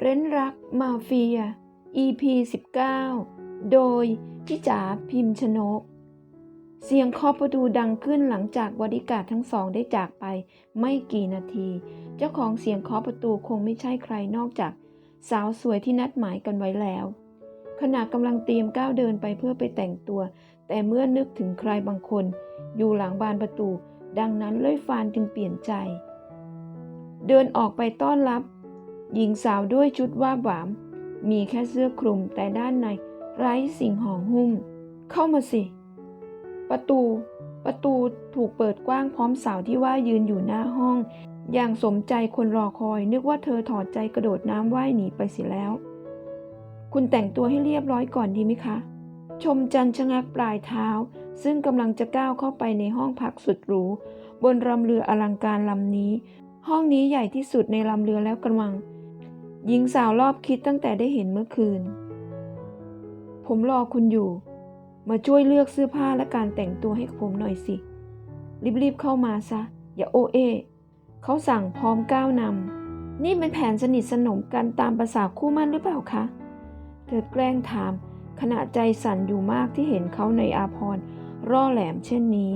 เร้นรักมาเฟีย EP 19 โดยพี่จ๋าพิมพ์ชนก เสียงเคาะประตูดังขึ้นหลังจากบริการทั้งสองได้จากไปไม่กี่นาที เจ้าของเสียงเคาะประตูคงไม่ใช่ใครนอกจาก สาวสวยที่นัดหมายกันไว้แล้ว ขณะกำลังเตรียมก้าวเดินไปเพื่อไปแต่งตัว แต่เมื่อนึกถึงใครบางคน อยู่หลังบานประตู ดังนั้นเลยฟานจึงเปลี่ยนใจ เดินออกไปต้อนรับ หญิงสาวด้วยชุดว่าบหวาม มีแค่เสื้อคลุมแต่ด้านในไร้สิ่งห่อหุ้ม เข้ามาสิ ประตู ประตูถูกเปิดกว้างพร้อมสาวที่ว่ายืนอยู่หน้าห้อง อย่างสมใจคนรอคอย นึกว่าเธอถอดใจกระโดดน้ำว่ายหนีไปเสียแล้ว คุณแต่งตัวให้เรียบร้อยก่อนดีไหมคะ ชมจันชะงักปลายเท้า ซึ่งกำลังจะก้าวเข้าไปในห้องพักสุดหรู บนลำเรืออลังการลำนี้ ห้องนี้ใหญ่ที่สุดในลำเรือแล้วกระมัง หญิงสาวรอบคิดตั้งแต่ได้เห็นเมื่อคืน ผมรอคุณอยู่ มาช่วยเลือกเสื้อผ้าและการแต่งตัวให้ผมหน่อยสิ รีบๆเข้ามาซะ อย่าโอเอ เขาสั่งพร้อมก้าวนำ นี่เป็นแผนสนิทสนมกันตามภาษาคู่มั่นหรือเปล่าคะ เธอแกล้งถาม ขณะใจสั่นอยู่มากที่เห็นเขาในอาพรร่อแหลมเช่นนี้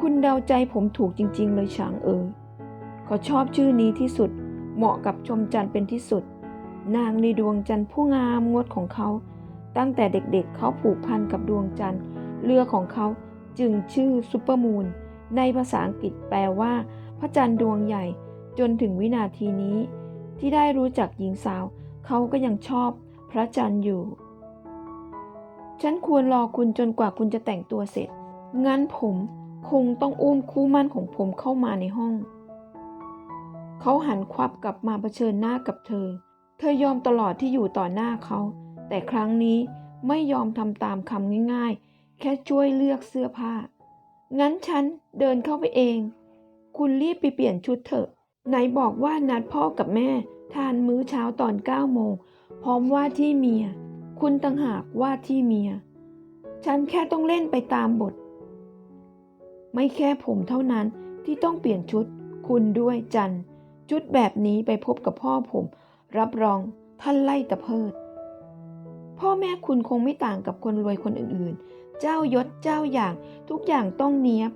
คุณเดาใจผมถูกจริง ๆ เลยฉางเอ๋ยเขาชอบชื่อนี้ที่สุด เหมาะกับชมจันทร์เป็นที่สุด นางในดวงจันทร์ผู้งามงดของเขา ตั้งแต่เด็กๆเขาผูกพันกับดวงจันทร์ เรือของเขาจึงชื่อซูเปอร์มูนในภาษาอังกฤษแปลว่า พระจันทร์ดวงใหญ่ จนถึงวินาทีนี้ ที่ได้รู้จักหญิงสาว เขาก็ยังชอบพระจันทร์อยู่ ฉันควรรอคุณจนกว่าคุณจะแต่งตัวเสร็จ งั้นผมคงต้องอุ้มคู่มั่นของผมเข้ามาในห้อง เขาหันควับกลับมาเผชิญหน้ากับเธอ เธอยอมตลอดที่อยู่ต่อหน้าเขา แต่ครั้งนี้ไม่ยอมทำตามคำง่ายๆ แค่ช่วยเลือกเสื้อผ้า งั้นฉันเดินเข้าไปเอง คุณรีบไปเปลี่ยนชุดเถอะ ไหนบอกว่านัดพ่อกับแม่ ทานมื้อเช้าตอน9โมง พร้อมว่าที่เมีย คุณต่างหากว่าที่เมีย ฉันแค่ต้องเล่นไปตามบท ไม่แค่ผมเท่านั้นที่ต้องเปลี่ยนชุด คุณด้วยจัน ชุดแบบนี้ไปพบกับพ่อผม รับรองท่านไล่ตะเพิด พ่อแม่คุณคงไม่ต่างกับคนรวยคนอื่นๆ เจ้ายศเจ้าอย่างทุกอย่างต้องเนียบ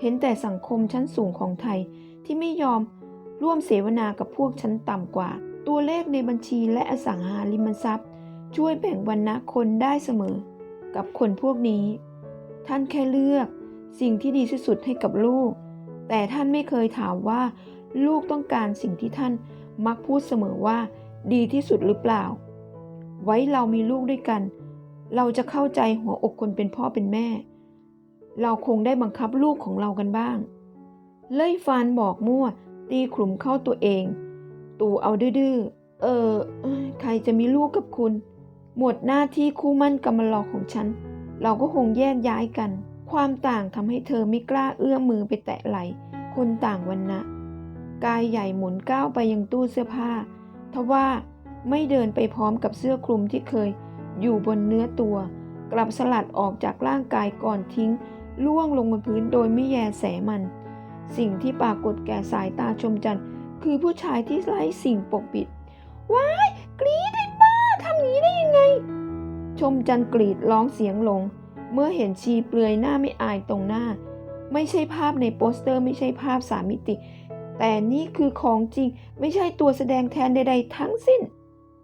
เห็นแต่สังคมชั้นสูงของไทยที่ไม่ยอมร่วมเสวนากับพวกชั้นต่ำกว่า ตัวเลขในบัญชีและอสังหาริมทรัพย์ ช่วยแบ่งวรรณะคนได้เสมอ กับคนพวกนี้ ท่านแค่เลือกสิ่งที่ดีที่สุดให้กับลูก แต่ท่านไม่เคยถามว่า ลูกต้องการสิ่งที่ท่านมักพูดเสมอว่า ดีที่สุดหรือเปล่า ไว้เรามีลูกด้วยกัน เราจะเข้าใจหัวอกคนเป็นพ่อเป็นแม่ เราคงได้บังคับลูกของเรากันบ้าง เล่ยฟานบอกมั่ว ตีขลุ่มเข้าตัวเอง ตูเอาดื้อเออเอ้ยใครจะมีลูกกับคุณ หมดหน้าที่คู่มั่นกำมลอของฉัน เราก็คงแยกย้ายกัน ความต่างทำให้เธอไม่กล้าเอื้อมมือไปแตะไหล คนต่างวันนะ กายใหญ่หมุนก้าวไปยังตู้เสื้อผ้า ทว่าไม่เดินไปพร้อมกับเสื้อคลุมที่เคย อยู่บนเนื้อตัว กลับสลัดออกจากร่างกายก่อนทิ้ง ล่วงลงบนพื้นโดยไม่แยแสมัน สิ่งที่ปรากฏแก่สายตาชมจันทร์คือผู้ชายที่ไร้สิ่งปกปิด ว้ายกรีดไอ้บ้าทำอย่างนี้ได้ยังไง ชมจันทร์กรีดร้องเสียงลง เมื่อเห็นชีเปลือยหน้าไม่อายตรงหน้า ไม่ใช่ภาพในโปสเตอร์ไม่ใช่ภาพสามมิติ แต่นี่คือของจริงไม่ใช่ตัวแสดงแทนใดๆทั้งสิ้น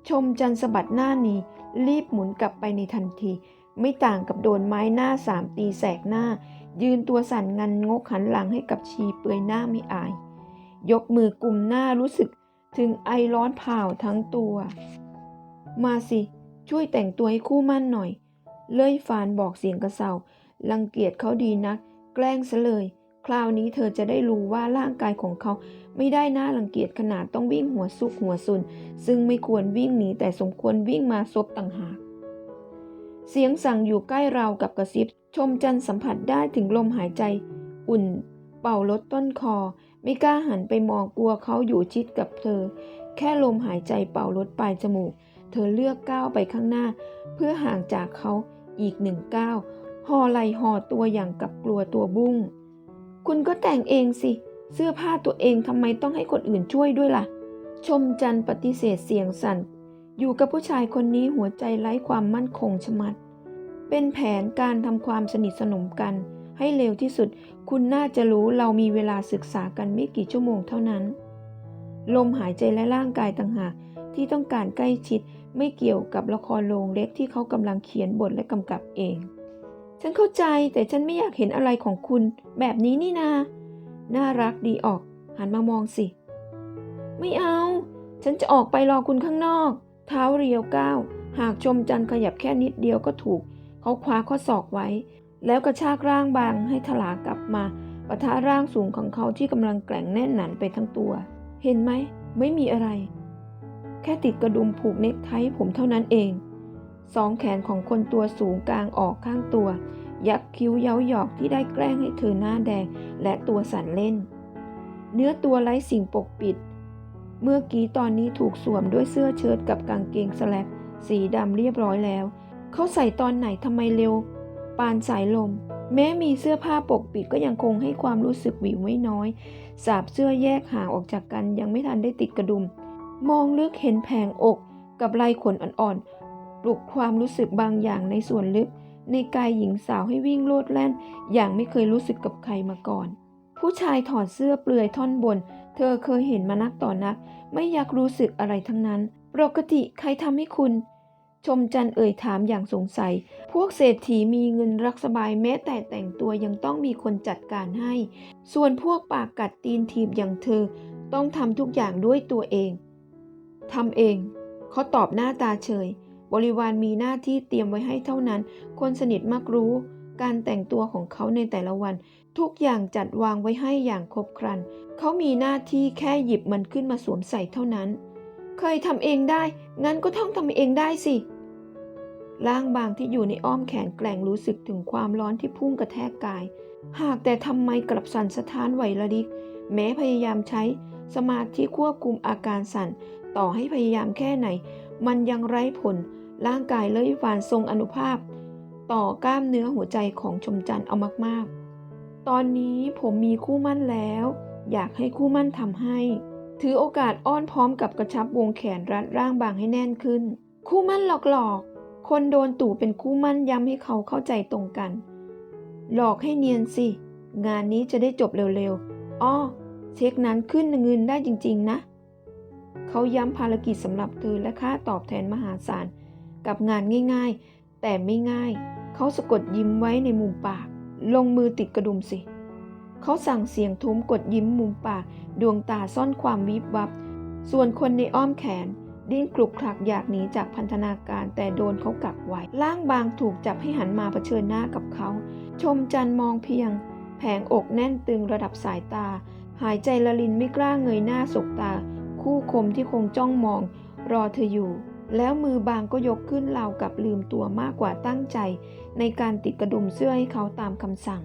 ชมจันสะบัดหน้านีรีบหมุนกลับไปในทันที ไม่ต่างกับโดนไม้หน้าสามตีแสกหน้า ยืนตัวสั่นงันงกหันหลังให้กับชีเปือยหน้าไม่อาย ยกมือกุมหน้ารู้สึกถึงไอร้อนเผาทั้งตัว มาสิ ช่วยแต่งตัวให้คู่มั่นหน่อย เลื่อยฟานบอกเสียงกระเซารังเกียจเขาดีนัก แกล้งซะเลย คราวนี้เธอจะได้รู้ว่าร่างกายของเขาไม่ได้น่ารังเกียจขนาดต้องวิ่งหัวซุกหัวซุน ซึ่งไม่ควรวิ่งหนีแต่สมควรวิ่งมาซบต่างหาก เสียงสั่งอยู่ใกล้เรากับกระซิบ ชมจันทร์สัมผัสได้ถึงลมหายใจ อุ่น เป่าลดต้นคอ ไม่กล้าหันไปมองกลัวเขาอยู่ชิดกับเธอ แค่ลมหายใจเป่าลดปลายจมูก เธอเลือกก้าวไปข้างหน้า เพื่อห่างจากเขาอีกหนึ่งก้าวห่อไหลห่อตัวอย่างกับกลัวตัวบุ้ง คุณก็แต่งเองสิ เสื้อผ้าตัวเองทำไมต้องให้คนอื่นช่วยด้วยล่ะ ชมจันต์ปฏิเสธเสียงสั่น อยู่กับผู้ชายคนนี้หัวใจไร้ความมั่นคงชะมัด เป็นแผนการทำความสนิทสนมกัน ให้เร็วที่สุด คุณน่าจะรู้เรามีเวลาศึกษากันไม่กี่ชั่วโมงเท่านั้น ลมหายใจและร่างกายต่างหากที่ต้องการใกล้ชิดไม่เกี่ยวกับละครโรงเล็กที่เขากำลังเขียนบทและกำกับเอง ฉันเข้าใจแต่ฉันไม่อยากเห็นอะไรของคุณ แบบนี้นี่นา น่ารักดีออก หันมามองสิ ไม่เอา ฉันจะออกไปรอคุณข้างนอก เท้าเรียวก้าวหากชมจันทร์ขยับแค่นิดเดียวก็ถูก เขาคว้าข้อศอกไว้ แล้วกระชากร่างบางให้ถลากลับมาปะทะร่างสูงของเขาที่กำลังแกร่งแน่นหนาไปทั้งตัว เห็นไหม ไม่มีอะไร แค่ติดกระดุมผูกเน็กไทผมเท่านั้นเอง สองแขนของคนตัวสูงกลางออกข้างตัว ยักคิ้วเย้าหยอกที่ได้แกล้งให้เธอหน้าแดงและตัวสั่นเล่น เนื้อตัวไร้สิ่งปกปิด เมื่อกี้ตอนนี้ถูกสวมด้วยเสื้อเชิ้ตกับกางเกงสแลกสีดำเรียบร้อยแล้ว เขาใส่ตอนไหนทำไมเร็ว ปานสายลม แม้มีเสื้อผ้าปกปิดก็ยังคงให้ความรู้สึกหวิวไม่น้อย สาบเสื้อแยกห่างออกจากกันยังไม่ทันได้ติดกระดุม มองลึกเห็นแผงอกกับลายขนอ่อนๆ ปลุกความรู้สึกบางอย่างในส่วนลึก ในกายหญิงสาวให้วิ่งโลดแล่น อย่างไม่เคยรู้สึกกับใครมาก่อน ผู้ชายถอดเสื้อเปลือยท่อนบน เธอเคยเห็นมานักต่อนัก ไม่อยากรู้สึกอะไรทั้งนั้น ปกติใครทำให้คุณ ชมจันเอ่ยถามอย่างสงสัย พวกเศรษฐีมีเงินรักสบายแม้แต่แต่งตัวยังต้องมีคนจัดการให้ ส่วนพวกปากกัดตีนถีบอย่างเธอ ต้องทำทุกอย่างด้วยตัวเองทำเอง เขาตอบหน้าตาเฉย บริวารมีหน้าที่เตรียมไว้ให้เท่านั้น คนสนิทมักรู้ การแต่งตัวของเขาในแต่ละวัน ทุกอย่างจัดวางไว้ให้อย่างครบครัน เขามีหน้าที่แค่หยิบมันขึ้นมาสวมใส่เท่านั้น เคยทำเองได้ งั้นก็ต้องทำเองได้สิ ร่างบางที่อยู่ในอ้อมแขนแกล่งรู้สึกถึงความร้อนที่พุ่งกระแทกกาย หากแต่ทำไมกลับสั่นสะท้านไหวระดิก แม้พยายามใช้ สมาธิควบคุมอาการสั่น ต่อให้พยายามแค่ไหน มันยังไร้ผล ร่างกายเลยฟานทรงอนุภาพ ต่อกล้ามเนื้อหัวใจของชมจันทร์เอามากๆ ตอนนี้ผมมีคู่มั่นแล้ว อยากให้คู่มั่นทำให้ ถือโอกาสอ้อนพร้อมกับกระชับวงแขนรัดร่างบางให้แน่นขึ้น คู่มั่นหลอกๆ คนโดนตู่เป็นคู่มั่นย้ำให้เขาเข้าใจตรงกัน หลอกให้เนียนสิ งานนี้จะได้จบเร็วๆ อ้อเช็คนั้นขึ้นเงินได้จริงๆนะ เขาย้ำภารกิจสำหรับเธอและค่าตอบแทนมหาศาล กับงานง่ายๆ แต่ไม่ง่าย เขาสะกดยิ้มไว้ในมุมปาก ลงมือติดกระดุมสิ เขาสั่งเสียงทุ้มกดยิ้มมุมปาก ดวงตาซ่อนความวิบวับ ส่วนคนในอ้อมแขน ดิ้นกลุกคลักอยากหนีจากพันธนาการแต่โดนเขากักไว้ร่างบางถูกจับให้หันมาเผชิญหน้ากับเขา ชมจันมองเพียง แผงอกแน่นตึงระดับสายตา หายใจละลินไม่กล้าเงยหน้าสบตา คู่คมที่คงจ้องมองรอเธออยู่ แล้วมือบางก็ยกขึ้นราวกับลืมตัวมากกว่าตั้งใจ ในการติดกระดุมเสื้อให้เขาตามคำสั่ง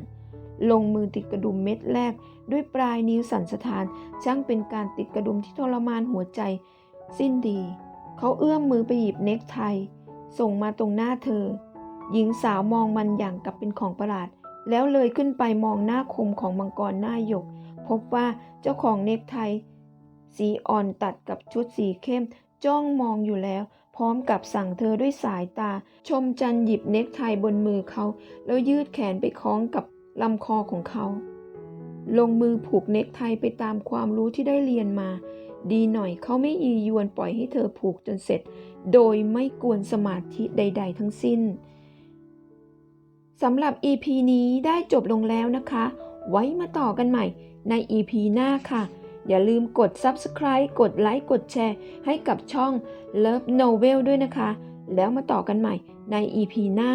ลงมือติดกระดุมเม็ดแรก ด้วยปลายนิ้วสั่นสะท้านช่างเป็นการติดกระดุมที่ทรมานหัวใจ สิ้นดี เขาเอื้อมมือไปหยิบเน็กไท ส่งมาตรงหน้าเธอ หญิงสาวมองมันอย่างกับเป็นของประหลาด แล้วเลยขึ้นไปมองหน้าคมของมังกรหน้าหยก พบว่าเจ้าของเน็กไทสีอ่อนตัดกับชุดสีเข้ม จ้องมองอยู่แล้ว พร้อมกับสั่งเธอด้วยสายตา ชมจันหยิบเน็กไทบนมือเขา แล้วยืดแขนไปคล้องกับลำคอของเขา ลงมือผูกเน็กไทไปตามความรู้ที่ได้เรียนมา ดีหน่อยเขาไม่ยียวนปล่อยให้เธอผูกจนเสร็จ โดยไม่กวนสมาธิใด ๆ ทั้งสิ้นสำหรับ EP นี้ได้จบลงแล้วนะคะ ไว้มาต่อกันใหม่ใน EP หน้าค่ะ อย่าลืมกด Subscribe กดไลค์กดแชร์ให้กับช่อง Love Novel ด้วยนะคะ แล้วมาต่อกันใหม่ใน EP หน้า